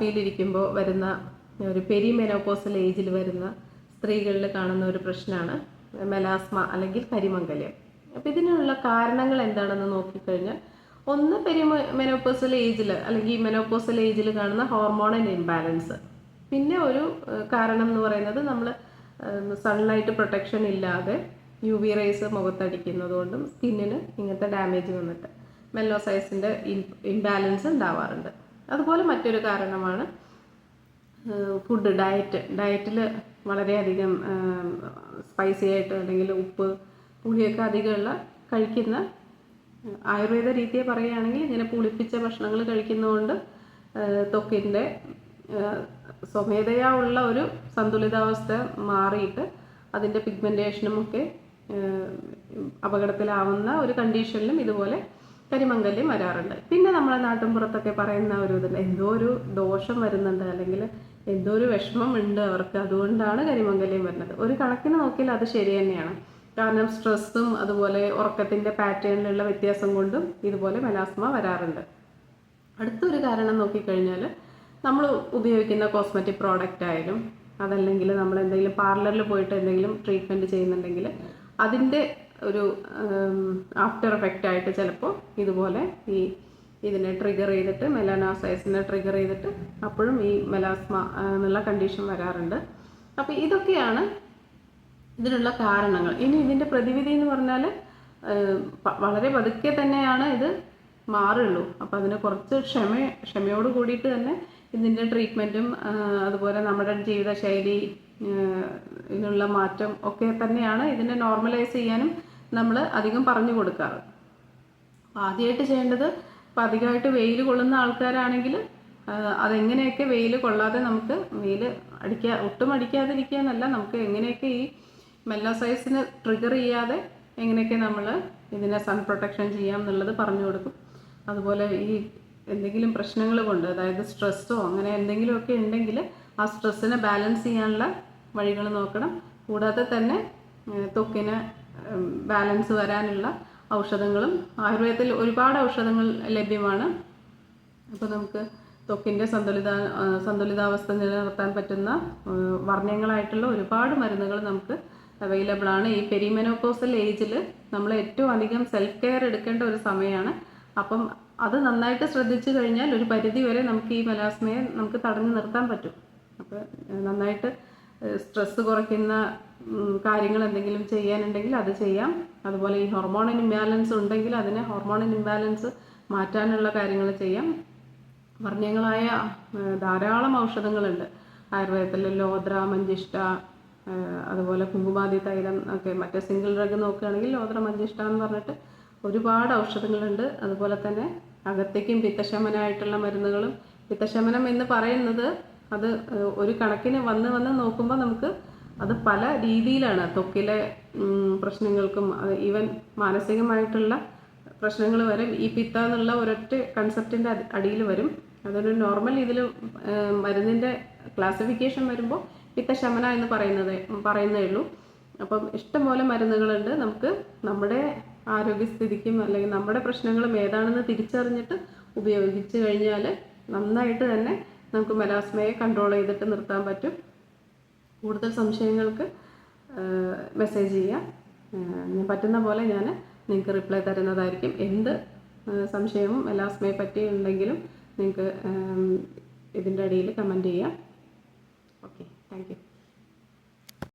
പിയിലിരിക്കുമ്പോൾ വരുന്ന ഒരു പെരിമെനോപോസൽ ഏജിൽ വരുന്ന സ്ത്രീകളിൽ കാണുന്ന ഒരു പ്രശ്നമാണ് മെലാസ്മ അല്ലെങ്കിൽ കരിമംഗല്യം. അപ്പം ഇതിനുള്ള കാരണങ്ങൾ എന്താണെന്ന് നോക്കിക്കഴിഞ്ഞാൽ ഒന്ന് പെരിമ മെനോപോസൽ ഏജിൽ അല്ലെങ്കിൽ മെനോപോസൽ ഏജിൽ കാണുന്ന ഹോർമോണൽ ഇംബാലൻസ്. പിന്നെ ഒരു കാരണം എന്ന് പറയുന്നത് നമ്മൾ സൺലൈറ്റ് പ്രൊട്ടക്ഷൻ ഇല്ലാതെ യു വി റേസ് മുഖത്തടിക്കുന്നത് കൊണ്ടും സ്കിന്നിന് ഇങ്ങനത്തെ ഡാമേജ് വന്നിട്ട് മെല്ലോസൈസിന്റെ ഇംബാലൻസ് ഉണ്ടാവാറുണ്ട്. അതുപോലെ മറ്റൊരു കാരണമാണ് ഫുഡ് ഡയറ്റ് ഡയറ്റിൽ വളരെയധികം സ്പൈസി ആയിട്ട് അല്ലെങ്കിൽ ഉപ്പ് പുളിയൊക്കെ അധികമുള്ള കഴിക്കുന്ന ആയുർവേദ രീതിയെ പറയുകയാണെങ്കിൽ ഇങ്ങനെ പുളിപ്പിച്ച ഭക്ഷണങ്ങൾ കഴിക്കുന്നതുകൊണ്ട് ത്വക്കിന്റെ സ്വമേധയാ ഉള്ള ഒരു സന്തുലിതാവസ്ഥ മാറിയിട്ട് അതിന്റെ പിഗ്മെന്റേഷനും ഒക്കെ അപകടത്തിലാവുന്ന ഒരു കണ്ടീഷനിലും ഇതുപോലെ കരിമംഗല്യം വരാറുണ്ട്. പിന്നെ നമ്മളെ നാട്ടിൻപുറത്തൊക്കെ പറയുന്ന ഒരു ഇതുണ്ട് എന്തോ ഒരു ദോഷം വരുന്നുണ്ട് അല്ലെങ്കിൽ എന്തോ ഒരു വിഷമം ഉണ്ട് അവർക്ക്. അതുകൊണ്ടാണ് കരിമംഗല്യം വരുന്നത്. ഒരു കണക്കിന് നോക്കിയാൽ അത് ശരി തന്നെയാണ്. കാരണം സ്ട്രെസ്സും അതുപോലെ ഉറക്കത്തിന്റെ പാറ്റേണിലുള്ള വ്യത്യാസം കൊണ്ടും ഇതുപോലെ മെലാസ്മ വരാറുണ്ട്. അടുത്തൊരു കാരണം നോക്കിക്കഴിഞ്ഞാൽ നമ്മൾ ഉപയോഗിക്കുന്ന കോസ്മെറ്റിക് പ്രോഡക്റ്റ് ആയാലും അതല്ലെങ്കിൽ നമ്മൾ എന്തെങ്കിലും പാർലറിൽ പോയിട്ട് എന്തെങ്കിലും ട്രീറ്റ്മെന്റ് ചെയ്യുന്നുണ്ടെങ്കിൽ അതിന്റെ ഒരു ആഫ്റ്റർ എഫക്റ്റ് ആയിട്ട് ചിലപ്പോൾ ഇതുപോലെ ഈ ഇതിനെ ട്രിഗർ ചെയ്തിട്ട് മെലാനോസൈസിനെ ട്രിഗർ ചെയ്തിട്ട് അപ്പോഴും ഈ മെലാസ്മ എന്നുള്ള കണ്ടീഷൻ വരാറുണ്ട്. അപ്പോൾ ഇതൊക്കെയാണ് ഇതിനുള്ള കാരണങ്ങൾ. ഇനി ഇതിന്റെ പ്രതിവിധി എന്ന് പറഞ്ഞാൽ വളരെ പതുക്കെ തന്നെയാണ് ഇത് മാറുള്ളൂ. അപ്പോൾ അതിന് കുറച്ച് ക്ഷമ ക്ഷമയോട് കൂടിയിട്ട് തന്നെ ഇതിന്റെ ട്രീറ്റ്മെന്റും അതുപോലെ നമ്മുടെ ജീവിതശൈലി ഇതിനുള്ള മാറ്റം ഒക്കെ തന്നെയാണ് ഇതിനെ നോർമലൈസ് ചെയ്യാനും നമ്മൾ അധികം പറഞ്ഞു കൊടുക്കാറ്. ആദ്യമായിട്ട് ചെയ്യേണ്ടത് ഇപ്പം അധികമായിട്ട് വെയിൽ കൊള്ളുന്ന ആൾക്കാരാണെങ്കിൽ അതെങ്ങനെയൊക്കെ വെയിൽ കൊള്ളാതെ നമുക്ക് വെയിൽ അടിക്കാ ഒട്ടും അടിക്കാതിരിക്കുക എന്നല്ല നമുക്ക് എങ്ങനെയൊക്കെ ഈ മെല്ലോസൈസിന് ട്രിഗർ ചെയ്യാതെ എങ്ങനെയൊക്കെ നമ്മൾ ഇതിനെ സൺ പ്രൊട്ടക്ഷൻ ചെയ്യാം എന്നുള്ളത് പറഞ്ഞു കൊടുക്കും. അതുപോലെ ഈ എന്തെങ്കിലും പ്രശ്നങ്ങൾ കൊണ്ട് അതായത് സ്ട്രെസ്സോ അങ്ങനെ എന്തെങ്കിലുമൊക്കെ ഉണ്ടെങ്കിൽ ആ സ്ട്രെസ്സിനെ ബാലൻസ് ചെയ്യാനുള്ള വഴികൾ നോക്കണം. കൂടാതെ തന്നെ തൊക്കിന് ബാലൻസ് വരാനുള്ള ഔഷധങ്ങളും ആയുർവേദത്തിൽ ഒരുപാട് ഔഷധങ്ങൾ ലഭ്യമാണ്. അപ്പോൾ നമുക്ക് ത്വക്കിന്റെ സന്തുലിത സന്തുലിതാവസ്ഥ നിലനിർത്താൻ പറ്റുന്ന വർണങ്ങളായിട്ടുള്ള ഒരുപാട് മരുന്നുകൾ നമുക്ക് അവൈലബിൾ ആണ്. ഈ പെരിമെനോപോസൽ ഏജിൽ നമ്മൾ ഏറ്റവും അധികം സെൽഫ് കെയർ എടുക്കേണ്ട ഒരു സമയമാണ് അപ്പം അത് നന്നായിട്ട് ശ്രദ്ധിച്ചു കഴിഞ്ഞാൽ ഒരു പരിധി വരെ നമുക്ക് ഈ മലാസ്മയെ നമുക്ക് തടഞ്ഞു നിർത്താൻ പറ്റും. അപ്പോൾ നന്നായിട്ട് സ്ട്രെസ്സ് കുറയ്ക്കുന്ന കാര്യങ്ങൾ എന്തെങ്കിലും ചെയ്യാനുണ്ടെങ്കിൽ അത് ചെയ്യാം. അതുപോലെ ഈ ഹോർമോണൽ ഇംബാലൻസ് ഉണ്ടെങ്കിൽ അതിനെ ഹോർമോണൽ ഇംബാലൻസ് മാറ്റാനുള്ള കാര്യങ്ങൾ ചെയ്യാം. വർണങ്ങളായ ധാരാളം ഔഷധങ്ങളുണ്ട്. ആയുർവേദത്തിൽ ലോദ്ര മഞ്ചിഷ്ട അതുപോലെ കുങ്കുമാതി തൈലം ഒക്കെ മറ്റേ സിംഗിൾ ഡ്രഗ് നോക്കുകയാണെങ്കിൽ ലോദ്ര മഞ്ചിഷ്ട എന്ന് പറഞ്ഞിട്ട് ഒരുപാട് ഔഷധങ്ങളുണ്ട്. അതുപോലെ തന്നെ അകത്തേക്കും പിത്തശമനമായിട്ടുള്ള മരുന്നുകളും. പിത്തശമനം എന്ന് പറയുന്നത് അത് ഒരു കണക്കിന് വന്ന് വന്ന് നോക്കുമ്പോൾ നമുക്ക് അത് പല രീതിയിലാണ് തൊക്കിലെ പ്രശ്നങ്ങൾക്കും പ്രശ്നങ്ങൾക്കും ഈവൻ മാനസികമായിട്ടുള്ള പ്രശ്നങ്ങൾ വരും. ഈ പിത്ത എന്നുള്ള ഒരൊറ്റ കൺസെപ്റ്റിന്റെ അടിയിൽ വരും. അതൊരു നോർമൽ ഇതിൽ മരുന്നിന്റെ ക്ലാസിഫിക്കേഷൻ വരുമ്പോൾ പിത്തശമന എന്ന് പറയുന്നത് പറയുന്നേ ഉള്ളൂ. അപ്പം ഇഷ്ടംപോലെ മരുന്നുകളുണ്ട്. നമുക്ക് നമ്മുടെ ആരോഗ്യസ്ഥിതിക്കും അല്ലെങ്കിൽ നമ്മുടെ പ്രശ്നങ്ങളും ഏതാണെന്ന് തിരിച്ചറിഞ്ഞിട്ട് ഉപയോഗിച്ച് കഴിഞ്ഞാൽ നന്നായിട്ട് തന്നെ നമുക്ക് മെലാസ്മയെ കൺട്രോൾ ചെയ്തിട്ട് നിർത്താൻ പറ്റും. കൂടുതൽ സംശയങ്ങൾക്ക് മെസ്സേജ് ചെയ്യാം. ഞാൻ പറ്റുന്ന പോലെ ഞാൻ നിങ്ങൾക്ക് റിപ്ലൈ തരുന്നതായിരിക്കും. എന്ത് സംശയവും എല്ലാസ്മയെ പറ്റി ഉണ്ടെങ്കിലും നിങ്ങൾക്ക് ഇതിന്റെ അടിയിൽ കമന്റ് ചെയ്യാം. Okay thank you